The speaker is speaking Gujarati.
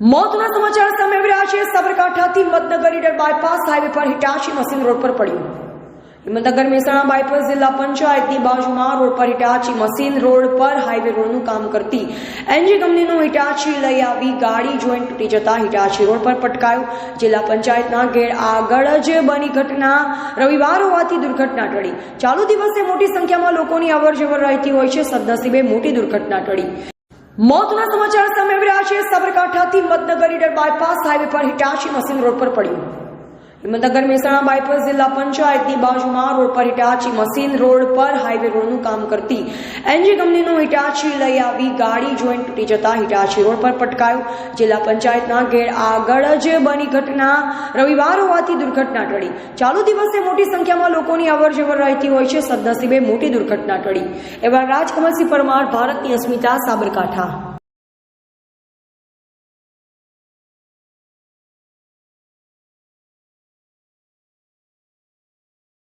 મોતના સમાચાર સામે આવી છે. સાબરકાંઠાથી મતનગર ઈડર બાયપાસ હાઈવે પર હિટાચી મશીન રોડ પર પડ્યું. હિંમતનગર મહેસાણા બાયપાસ જિલ્લા પંચાયતની બાજુમાં રોડ પર હિટાચી મશીન રોડ પર હાઈવે રોડનું કામ કરતી એનજી કંપનીનું હિટાચી લઈ આવી ગાડી જોઈન્ટ તૂટી જતા હિટાચી રોડ પર પટકાયું. જિલ્લા પંચાયતના ગેર આગળ જ બની ઘટના. રવિવાર હોવાથી દુર્ઘટના ટળી. ચાલુ દિવસે મોટી સંખ્યામાં લોકોની અવરજવર રહેતી હોય છે. સદનસીબે મોટી દુર્ઘટના ટળી. મોતના સમાચાર સામે આવી સાબરકાંઠાથી હિંમતનગર ઈડર બાયપાસ હાઈવે પર હિટાચી મશીન રોડ પર પડ્યું. હિંમતનગર મહેસાણા બાયપાસ જિલ્લા પંચાયતની બાજુમાં રોડ પર હિટાચી મશીન રોડ પર હાઈવે રોડનું કામ કરતી એનજી કંપનીનું હિટાચી લઈ આવી ગાડી જોઈન્ટ તૂટી જતા હિટાચી રોડ પર પટકાયો. જિલ્લા પંચાયતના ગેર આગળ જ બની ઘટના રવિવાર હોવાથી દુર્ઘટના ટળી. ચાલુ દિવસે મોટી સંખ્યામાં લોકોની અવરજવર રહેતી હોય છે. સદનસીબે મોટી દુર્ઘટના ટળી. એવા રાજકમલસિંહ પરમાર, ભારતની અસ્મિતા, સાબરકાંઠા.